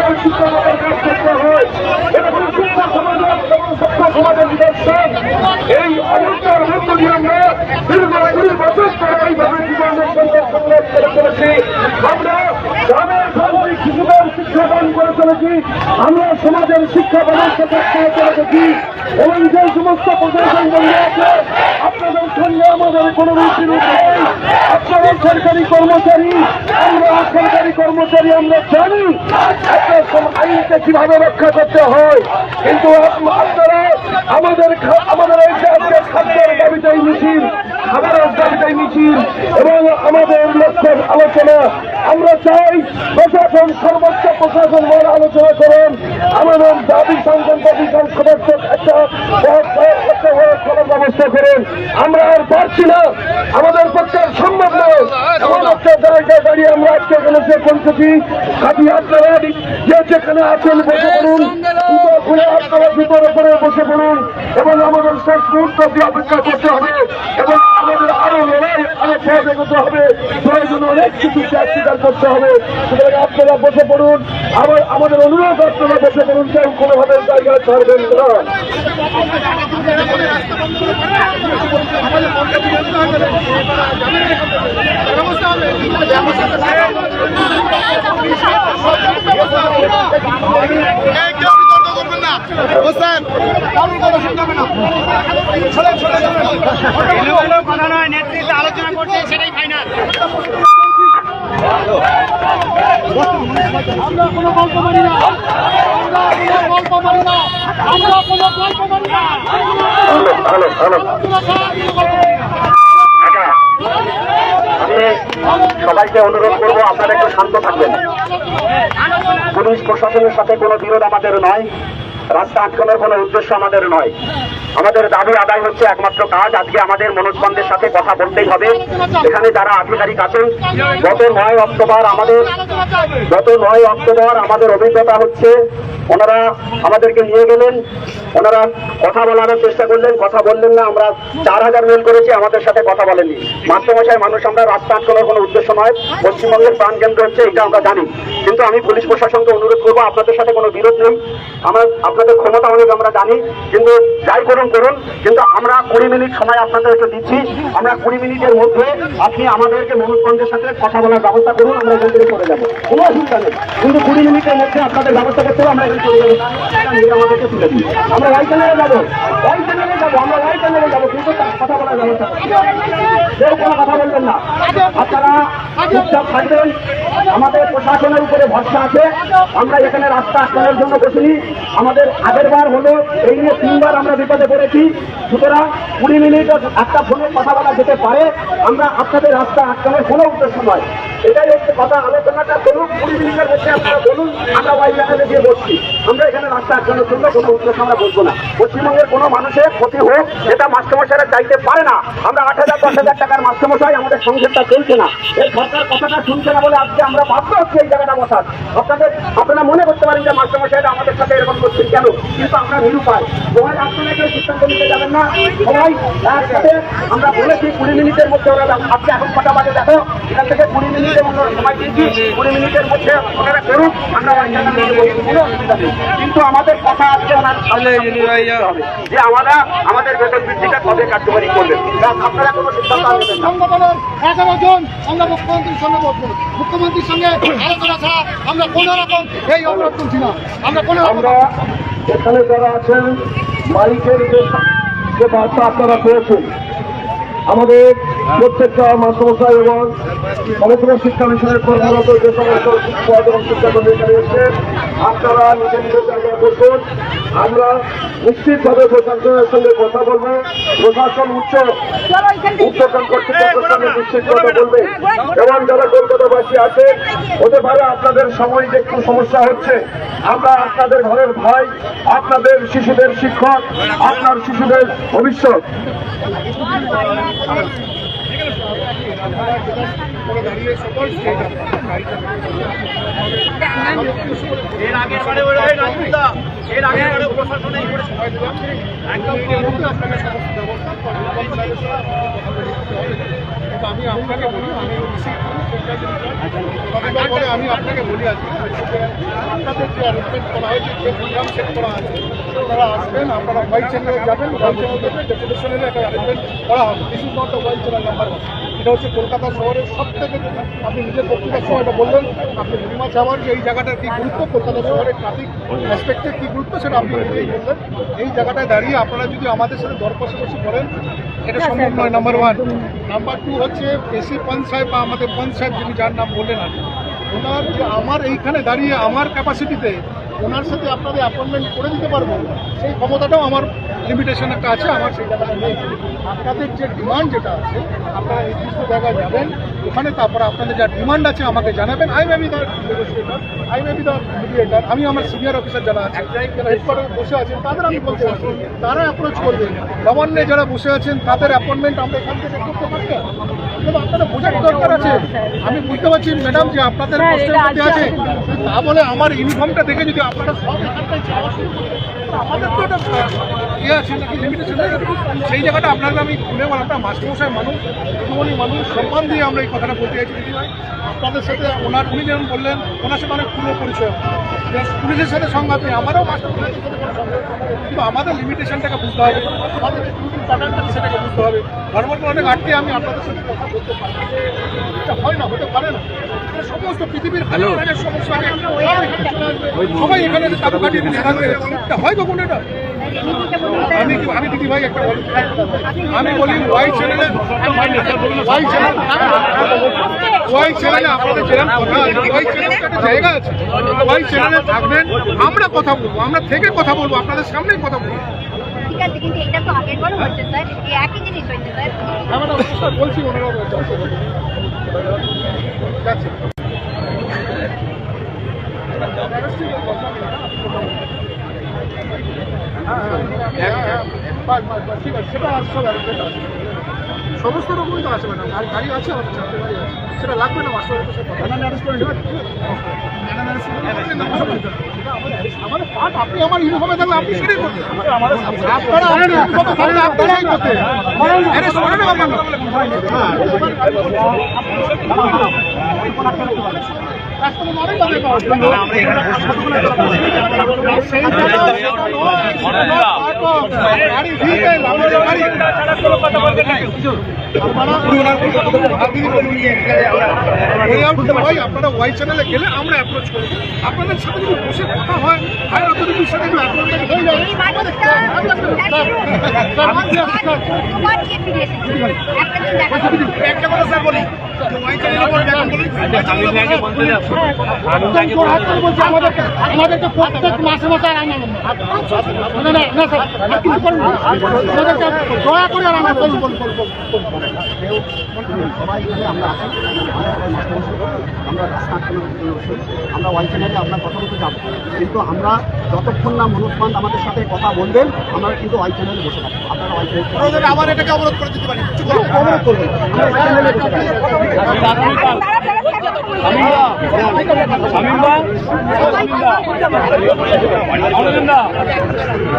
সরকারি শিক্ষা কোনো শিক্ষা সমাজের সমাজের নিদর্শন এই অবস্থার মধ্য দিয়ে আমরা দীর্ঘ করে চলেছি আমরা গ্রামের চলেছি আমরা সমাজের শিক্ষা ব্যবস্থাকে সহায় করে দেখি এবং যে সমস্ত প্রশাসন বন্ধ আছে, আপনাদের সঙ্গে আমাদের কোনো রুচি নেই। আপনারা সরকারি কর্মচারী, আমরা সরকারি কর্মচারী, আমরা জানি আইনকে কীভাবে রক্ষা করতে হয়। কিন্তু আপনারা আমাদের আমাদের এই খাদ্যের দাবিটাই মিছিল, খাবারের দাবিটাই মিছিল, এবং আমাদের লক্ষ্যের আলোচনা। আমরা চাই প্রশাসন, সর্বোচ্চ প্রশাসন আলোচনা করেন। আমাদের দাবি সংক্রান্ত বিশাল সদস্য ব্যবস্থা করেন। আমরা আর পারছি না। আমাদের পক্ষে সম্ভব নয়। এমন একটা দাঁড়িয়ে আমরা আজকে এখানে যে পৌঁছেছি কাজী আপনারা যে যেখানে আছেন, বসে পড়ুন। খুলে আপনারা জুতোর বসে পড়ুন। এবং আমাদের শেষ মুহূর্ত অপেক্ষা করতে হবে এবং আমাদের আরও লড়াই আরও পথ এগোতে হবে। প্রয়োজন অনেক কিছু স্বীকার করতে হবে। সুতরাং আপনারা বসে পড়ুন। আবার আমাদের অনুরোধ, আপনারা বসে পড়ুন, কেউ কোনোভাবে জায়গা ছাড়বেন না। করবেন না বুঝছেন কারোর কথা শুনতে হবে না চলে চলে যাবেন এলোমেলো কথা নয় নেতৃত্বে আলোচনা করছে সেটাই ফাইনাল আমরা কোনো গল্প না আমরা কোনো গল্প না আমরা কোনো গল্প না হ্যালো হ্যালো হ্যালো আমরা কোনো গল্প না আমি সবাইকে অনুরোধ করব আপনারা একটু শান্ত থাকবেন পুলিশ প্রশাসনের সাথে কোনো বিরোধ আমাদের নয়। রাস্তা আটকানোর কোনো উদ্দেশ্য আমাদের নয়। আমাদের দাবি আদায় হচ্ছে একমাত্র কাজ, আজকে আমাদের মনোজগণদের সাথে কথা বলতেই হবে। এখানে যারা আধিকারিক আছেন, গত নয় অক্টোবর আমাদের গত নয় অক্টোবর আমাদের অভিজ্ঞতা হচ্ছে, ওনারা আমাদেরকে নিয়ে গেলেন, ওনারা কথা বলার চেষ্টা করলেন, কথা বললেন না, আমরা চার হাজার মেল করেছি, আমাদের সাথে কথা বলেননি। মাস্টারমশাই, মানুষ, আমরা রাস্তা আটকানোর কোনো উদ্দেশ্য নয়। পশ্চিমবঙ্গের প্রাণ প্রাণকেন্দ্র হচ্ছে, এটা আমরা জানি। কিন্তু আমি পুলিশ প্রশাসনকে অনুরোধ করব, আপনাদের সাথে কোনো বিরোধ নেই। আমার আপনাদের ক্ষমতা অনেক আমরা জানি, কিন্তু যাই করুন করুন। কিন্তু আমরা কুড়ি মিনিট সময় আপনাদের একটু দিচ্ছি। আমরা কুড়ি মিনিটের মধ্যে আপনি আমাদেরকে মনোজগঞ্জের সাথে কথা বলার ব্যবস্থা করুন, আমরা চলে যাব। কোনো অসুবিধা নেই। কিন্তু কুড়ি মিনিটের মধ্যে আপনাদের ব্যবস্থা করতে হবে, আমরা আমরা ওয়াই চ্যানেলে যাব। ওয়াই চ্যানেলে যাব, আমরা ওয়াই চ্যানেলে যাব, কিন্তু কথা বলার ব্যবস্থা কোনো কথা বলবেন না। আপনারা চুপচাপ থাকবেন। আমাদের প্রশাসনের উপরে ভরসা আছে। আমরা এখানে রাস্তা আটকানোর জন্য বসিনি। আমাদের আগের বার হলো, এই নিয়ে তিনবার আমরা বিপদে পড়েছি। সুতরাং কুড়ি মিনিট একটা ফোনে কথা বলা যেতে পারে। আমরা আপনাদের রাস্তা আটকানোর কোনো উদ্দেশ্য নয়। এটাই হচ্ছে কথা। আলোচনাটা করুন, কুড়ি মিনিটের মধ্যে আপনারা বলুন, আমরা ওয়াই চ্যানেলে গিয়ে বসছি। আমরা এখানে রাস্তা আটকানোর জন্য কোনো উদ্দেশ্য আমরা বলব না। পশ্চিমবঙ্গের কোনো মানুষের ক্ষতি হোক এটা মাস্টারমশাইরা চাইতে পারে না। আমরা আট হাজার, দশ হাজার টাকার মাস্টারমশাই, আমাদের সংসারটা চলছে না। এই সরকার কথাটা শুনছে না বলে আজকে আমরা বাধ্য হচ্ছি এই জায়গাটা বসার আপনাদের আপনারা মনে করতে পারেন যে মাস্টারমশাইরা আমাদের সাথে এরকম করছেন কেন? কিন্তু আমরা নিরুপায়। আপনারা আমরা বলেছি কুড়ি মিনিটের মধ্যে ওরা আজকে এখন কটা বাজে দেখো এখান থেকে কুড়ি মিনিটের মধ্যে সময় দিয়েছি কুড়ি মিনিটের মধ্যে ওনারা করুন আমরা কিন্তু আমাদের কথা আজকে হবে যে আমরা আমাদের বেতন বৃদ্ধিটা কবে কার্যকরী করবেন আপনারা কোনো সিদ্ধান্ত মুখ্যমন্ত্রীর সঙ্গে বসবো সঙ্গে আলোচনা ছাড়া আমরা কোনো রকম এই অবরোধ করছি না। আমরা কোনো রকম এখানে যারা আছেন মাইকের যে বার্তা আপনারা পেয়েছেন আমাদের প্রত্যেকটা মাস্টারমশাই এবং সমগ্র শিক্ষা মিশনের কর্মরত যে সমস্ত শিক্ষক এবং শিক্ষাকর্মী এখানে আপনারা নিজের নিজের জায়গায় বসুন। আমরা নিশ্চিতভাবে প্রশাসনের সঙ্গে কথা বলব। প্রশাসন উচ্চ উচ্চতম কর্তৃপক্ষের সঙ্গে নিশ্চিত কথা বলবে। এবং যারা কলকাতাবাসী আছে, হতে পারে আপনাদের সাময়িক একটু সমস্যা হচ্ছে, আমরা আপনাদের ঘরের ভাই, আপনাদের শিশুদের শিক্ষক, আপনার শিশুদের ভবিষ্যৎ। একদম কিন্তু আমি আপনাকে বলি, আমি আমি আপনাকে বলি আজকে, আপনাদের যে অ্যারেঞ্জমেন্ট করা হয়েছে, যে প্রোগ্রাম সেট করা আছে আপনারা আসবেন আপনারা হোয়াইট চ্যানেলে যাবেন হোয়াইট চ্যানেল থেকে ডেপুটেশনের একটা অ্যারেঞ্জমেন্ট করা হবে। This is not the white channel number one এটা হচ্ছে কলকাতা শহরের সব থেকে আপনি নিজের বক্তৃতার সময় এটা বললেন আপনি ভীমা চাওয়ার যে এই জায়গাটার কী গুরুত্ব কলকাতা শহরের ট্রাফিক অ্যাসপেক্টের কী গুরুত্ব সেটা আপনি নিজেই বললেন। এই জায়গাটায় দাঁড়িয়ে আপনারা যদি আমাদের সাথে দর কষাকষি করেন এটা সম্ভব নয়। নাম্বার ওয়ান নাম্বার টু হচ্ছে এসি পন সাহেব বা আমাদের পন সাহেব যিনি যার নাম বললেন আর ওনার যে আমার এইখানে দাঁড়িয়ে আমার ক্যাপাসিটিতে ওনার সাথে আপনাদের অ্যাপয়েন্টমেন্ট করে দিতে পারব? সেই ক্ষমতাটাও আমার লিমিটেশন একটা আছে আমার সেই জায়গাটা আপনাদের যে ডিমান্ড যেটা আছে আপনারা নির্দিষ্ট জায়গায় যাবেন ওখানে তারপরে আপনাদের যা ডিমান্ড আছে আমাকে জানাবেন। I maybe the negotiator I maybe the mediator আমি আমার সিনিয়র অফিসার যারা আছে যারা হেডকোয়ার্টারে বসে আছেন তাদের আমি বলতে পারব তারা অ্যাপ্রোচ করবেন নবান্নে যারা বসে আছেন তাদের অ্যাপয়েন্টমেন্ট আমরা এখান থেকে করতে কিন্তু আপনাদের বোঝার দরকার আছে? আমি বুঝতে পারছি ম্যাডাম যে আপনাদের কষ্টের মধ্যে আছে। তা বলে আমার ইউনিফর্মটা দেখে যদি আপনারা সব এখানটায় যাওয়া শুরু করেন, আমাদের তো একটা ইয়ে আছে নাকি লিমিটেশন সেই জায়গাটা আপনাকে আমি খুলে বল আপনার মাস্টারমশাই মানুষ একটুখানি মানুষ সম্মান দিয়ে আমরা এই কথাটা বলতে চাইছি দিদি ভাই। আপনাদের সাথে ওনার উনি যেমন বললেন ওনার সাথে অনেক পুরো পরিচয়। পুলিশের সাথে সংঘাত নেই আমারও নেই। কিন্তু আমাদের লিমিটেশনটাকে বুঝতে হবে। আমাদের প্যাটার্নটা সেটাকে বুঝতে হবে। ধর্মকে অনেক আটকে আমি আপনাদের সাথে কথা বলতে পারি। এটা হয় না হতে পারে না। সমস্ত পৃথিবীর সমস্যা। সবাই এখানে কাটিয়ে এটা হয় কখন এটা আমি আমি দিদি ভাই একটা বলি। আমি বলি ওয়াই চ্যানেলে ওয়াই চ্যানেল ওয়াই চ্যানেলে আপনাদের যেরকম কথা আছে ওয়াই চ্যানেলে একটা জায়গা আছে। ওয়াই চ্যানেলে থাকবেন আমরা কথা বলব আমরা থেকে কথা বলব আপনাদের সামনেই কথা বলব। ঠিক আছে কিন্তু এটা তো আগের বারও হচ্ছে স্যার। এই একই জিনিস হচ্ছে স্যার। আমরা বলছি ঠিক আছে, সেটা সমস্ত রকমই তো আছে ম্যাডাম আর গাড়ি আছে আমাদের চারটে গাড়ি আছে সেটা লাগবে না মাস্টার আমাদের পার্ট আপনি আমার ইউনিফর্মে থাকলে আপনি সেটাই করতেন আপনারা আমার ইউনিফর্মে থাকলে আপনারাই করতেন না আপনারা ওয়াই চ্যানেলে গেলে আমরা অ্যাপ্রোচ করি আপনাদের সাথে যদি বসে কথা হয় আর অতটুকুর সাথে একটু কথা স্যার বলি আমাদেরকে প্রত্যেক মাসে মাসে আর আমাদেরকে দয়া করে আর আমরা আমরা ওয়াই চ্যানেলে আপনার কথা বলতে যাব কিন্তু আমরা যতক্ষণ না মনুষ্মান আমাদের সাথে কথা বলবেন, আমরা কিন্তু ওয়াই চ্যানেলে বসে থাকব। প্রয়োজনে আবার এটাকে অবরোধ করে দিতে পারি। কিছু। অবরোধ থাকব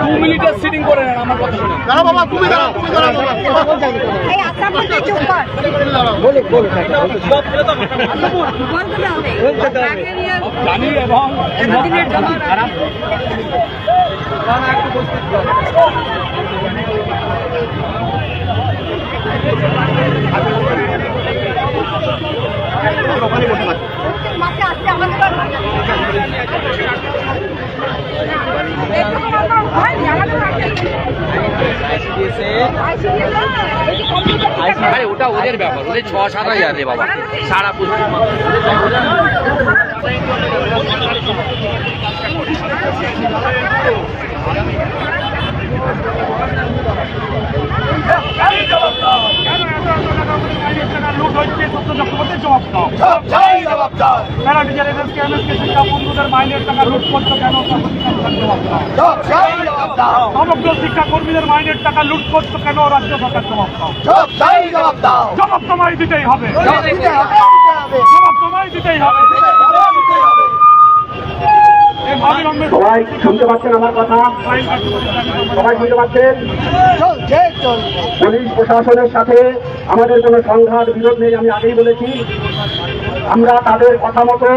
দু মিনিটের সিটিং করে নেন আমার কথা শুনে দাঁড়া বাবা তুমি দাঁড়াও তুমি দাঁড়াও জানি এবং খারাপ ওখানে বসে থাকব প্রত্যেক মাসে আসছে আমাদের আর হয় না। এরকম আমার হয়নি, আমাদের হয়নি। আছে। আরে ওটা ওদের ব্যাপার ওদের ছ সাত হাজার রে বাবা। সারা পশ্চিমবঙ্গ লুট হচ্ছে সত্য জবাব দাও। প্যারা নিজের এসএসকে এমএসকে শিক্ষা বন্ধুদের মাইনের টাকা লুট করছ কেন তার সমগ্র শিক্ষা কর্মীদের মাইনের টাকা লুট করছ কেন রাজ্য সরকার জবাব দাও। জবাব তোমায় দিতেই হবে। জবাব তোমায় দিতেই হবে। সবাই শুনতে পাচ্ছেন আমার কথা। সবাই শুনতে পাচ্ছেন? পুলিশ প্রশাসনের সাথে আমাদের কোনো সংঘাত বিরোধ নেই আমি আগেই বলেছি। আমরা তাদের কথা মতো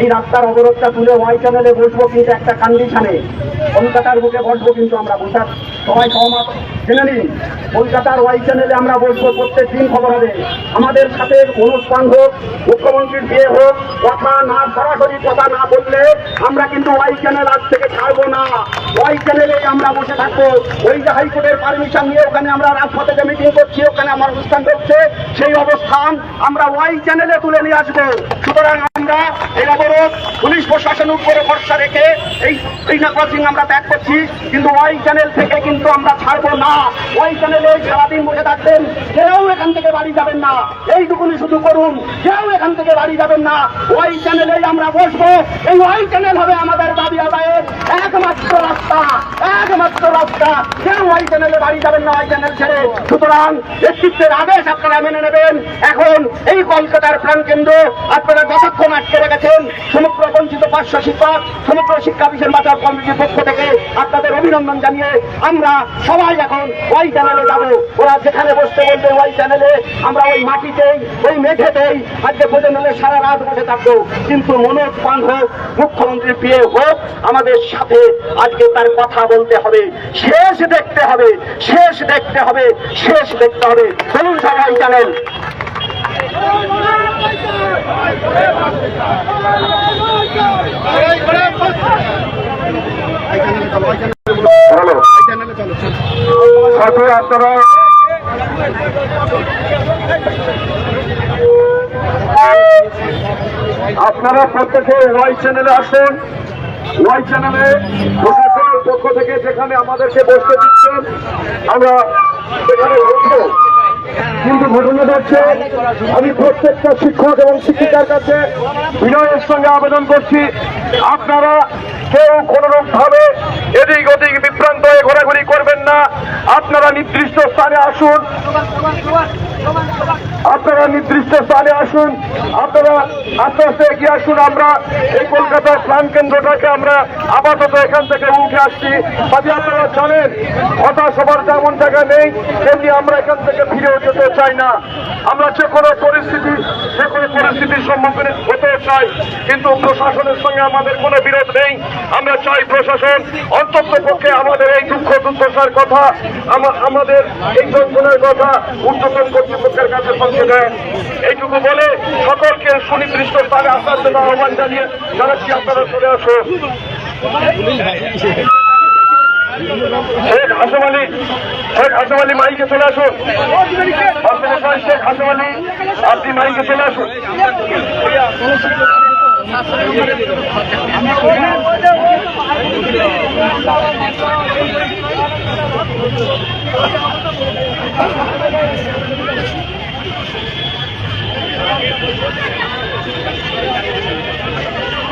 এই রাস্তার অবরোধটা তুলে ওয়াই চ্যানেলে বসবো কিন্তু একটা কন্ডিশনে কলকাতার বুকে বসবো কিন্তু আমরা। বসার সবাই সহমত জেনে নিন, কলকাতার ওয়াই চ্যানেলে আমরা বসবো প্রত্যেক দিন খবর হবে। আমাদের সাথে অনুষ্ঠান হোক, মুখ্যমন্ত্রীর বিয়ে হোক, কথা না, সরাসরি কথা না বললে আমরা কিন্তু ওয়াই চ্যানেল আজ থেকে ছাড়বো না। ওয়াই চ্যানেলে আমরা বসে থাকব। ওই যে হাইকোর্টের পারমিশন নিয়ে ওখানে আমরা রাজপথে যে মিটিং করছি, ওখানে আমার অনুষ্ঠান করছে সেই অবস্থান আমরা ওয়াই চ্যানেলে তুলে নিয়ে আসব। সুতরাং আমরা এই অবরোধ পুলিশ প্রশাসনের উপরে ভরসা রেখে এই এই ক্রসিং আমরা ত্যাগ করছি, কিন্তু ওয়াই চ্যানেল থেকে কিন্তু আমরা ছাড়বো না। ওয়াই চ্যানেলে সারাদিন বসে থাকবেন, কেউ এখান থেকে বাড়ি যাবেন না। এইটুকুনি শুধু করুন, কেউ এখান থেকে বাড়ি যাবেন না। ওয়াই চ্যানেলে আমরা বসবো, এই ওয়াই চ্যানেল হবে আমাদের দাবি আদায়ের একমাত্র রাস্তা একমাত্র রাস্তা। কেউ ওয়াই চ্যানেলে বাড়ি যাবেন না ওয়াই চ্যানেল ছেড়ে। সুতরাং নেতৃত্বের আদেশ আপনারা মেনে নেবেন। এখন এই কলকাতার প্রাণকেন্দ্র আপনারা যতক্ষণ আটকে রেখেছেন সমগ্র বঞ্চিত পার্শ্ব শিক্ষক, সমগ্র শিক্ষা বিষয় বাঁচার কমিটির পক্ষ থেকে আপনাদের অভিনন্দন জানিয়ে আমরা সবাই এখন ওই চ্যানেলে যাব। ওরা যেখানে বসতে বলবে ওই চ্যানেলে আমরা ওই মাটিতেই, ওই মেঘেতেই আজকে বোঝানোলে সারা রাত বসে থাকব। কিন্তু মনোজ পান হোক মুখ্যমন্ত্রী বিয়ে হোক, আমাদের সাথে আজকে তার কথা বলতে হবে। শেষ দেখতে হবে, শেষ দেখতে হবে, শেষ দেখতে হবে। চলুন সবাই চ্যানেল আপনারা প্রত্যেকে ওয়াই চ্যানেলে আসুন। ওয়াই চ্যানেলে প্রশাসনের পক্ষ থেকে যেখানে আমাদেরকে বসতে দিচ্ছেন, আমরা সেখানে বসবো। কিন্তু ঘটনাটা হচ্ছে আমি প্রত্যেকটা শিক্ষক এবং শিক্ষিকার কাছে বিনয়ের সঙ্গে আবেদন করছি, আপনারা কেউ কোনোরূপ ভাবে এদিক ওদিক বিভ্রান্ত হয়ে ঘোরাঘুরি করবেন না। আপনারা নির্দিষ্ট স্থানে আসুন। আপনারা নির্দিষ্ট স্থানে আসুন, আপনারা আস্তে আস্তে এগিয়ে আসুন, আমরা এই কলকাতার প্রাণ কেন্দ্রটাকে আমরা আপাতত এখান থেকে উঠে আসছি। কাজে আপনারা জানেন, হতাশ হবার তেমন জায়গা নেই, তেমনি আমরা এখান থেকে ফিরেও যেতে চাই না। আমরা যে কোনো পরিস্থিতি, যে কোনো পরিস্থিতির সম্মুখীন হতে চাই, কিন্তু প্রশাসনের সঙ্গে আমাদের কোনো বিরোধ নেই। আমরা চাই প্রশাসন, অন্তত পক্ষে আমাদের এই দুঃখ দুর্দশার কথা, আমা- আমাদের এই যন্ত্রণার কথা ঊর্ধ্বতন কর্তৃপক্ষের কাছে পৌঁছে দেন এইটুকু বলে সকলকে সুনির্দিষ্ট স্থানে আসার জন্য আহ্বান জানিয়ে জানাচ্ছি, আপনারা চলে আসুন শেখ হাসম আলী, শেখ হাসম আলী মাইকে চলে আসুন। শেখ হাসম আলী, আপনি মাইকে চলে আসুন।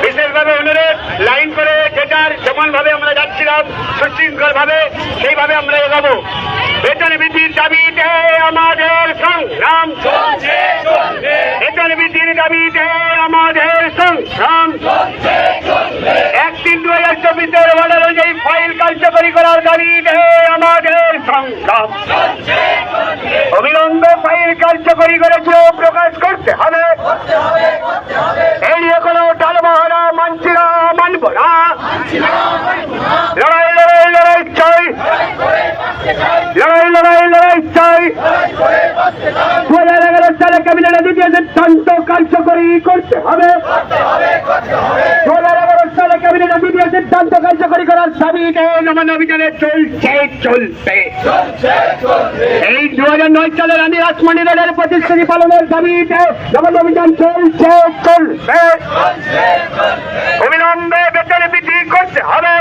বিশেষভাবে অনুরোধ লাইন করে যেটার যেমন ভাবে আমরা যাচ্ছিলাম সুশৃঙ্খল ভাবে সেইভাবে আমরা এগাবো। বেতন বৃদ্ধির দাবিতে আমাদের সংগ্রাম। বেতন বৃদ্ধির দাবিতে আমাদের সংগ্রাম। এক তিন দু চব্বিশের অর্ডার অনুযায়ী ফাইল কার্যকরী করার দাবিতে আমাদের সংগ্রাম। অবিলম্বে ফাইল কার্যকরী করেছে প্রকাশ করতে হবে এই নিয়ে কোনো টালবাহানা মানছি না মানব না লড়াই লড়াই লড়াই চাই লড়াই লড়াই লড়াই চাই দু হাজার এগারো সালে ক্যাবিনেটে দ্বিতীয় সিদ্ধান্ত কার্যকরী করতে হবে দু হাজার এগারো সালে ক্যাবিনেটে দ্বিতীয় সিদ্ধান্ত নমান অভিযানে চলছে এই দু হাজার নয় সালে রানী রাসমণি দলের প্রতিশ্রুতি পালনের দাবিতে নমান অভিযান চলছে চলবে অবিলম্বে বেতন বৃদ্ধি করতে হবে।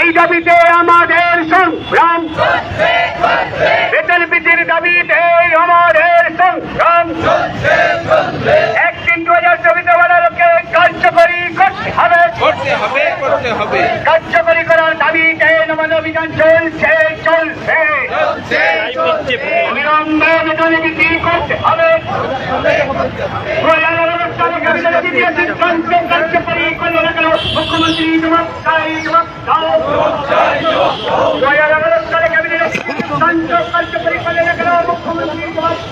এই দাবিতে আমাদের সংগ্রাম। বেতন বৃদ্ধির দাবিতে আমাদের সংগ্রাম। একদিন দু হাজার চব্বিশে কার্যকরী করতে হবে। করতে হবে করতে হবে। কার্যকরী করার দাবি নমন অভিযান চলছে। চলছে। মুখ্যমন্ত্রী কার্যকরী করলে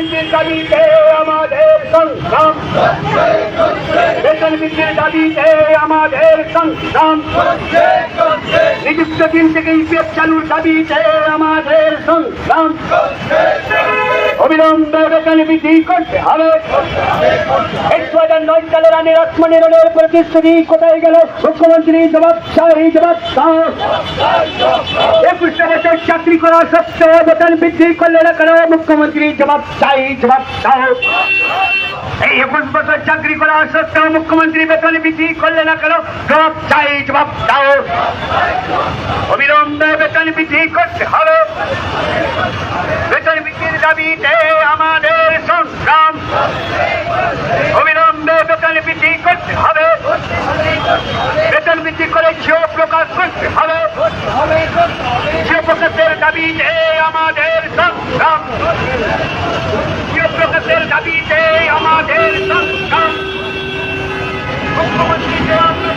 বৃদ্ধির দাবিতে আমাদের সংগ্রাম। বেতন বৃদ্ধির দাবিতে আমাদের সংগ্রাম। নিযুক্ত দিন থেকে ইপিএফ চালুর দাবিতে আমাদের সংগ্রাম। অবিলম্বে বেতন বৃদ্ধি করতে হবে। একশো হাজার নয় সালে রানী রশ্মনি রোডের প্রতিশ্রুতি কোথায় গেল? মুখ্যমন্ত্রী জবাব চাই, জবাব দাও একুশটা বছর চাকরি করা সত্ত্বেও বেতন বৃদ্ধি করলে না কেন? মুখ্যমন্ত্রী জবাব চাই, জবাব দাও এই একুশ বছর চাকরি করা সত্ত্বেও মুখ্যমন্ত্রী বেতন বৃদ্ধি করলে না কেন? জবাব চাই, জবাব দাও অবিলম্বে বেতন বৃদ্ধি করতে হবে। দাবিতে আমাদের সংগ্রাম। অবিলম্বে বেতন বৃদ্ধি করতে হবে। বেতন বৃদ্ধি করে ঝিও প্রকাশ করতে হবে। ঝিও প্রকাশের দাবিতে আমাদের সংগ্রাম। ঝিও প্রকাশের দাবিতে আমাদের সংগ্রাম। মুখ্যমন্ত্রীকে আমরা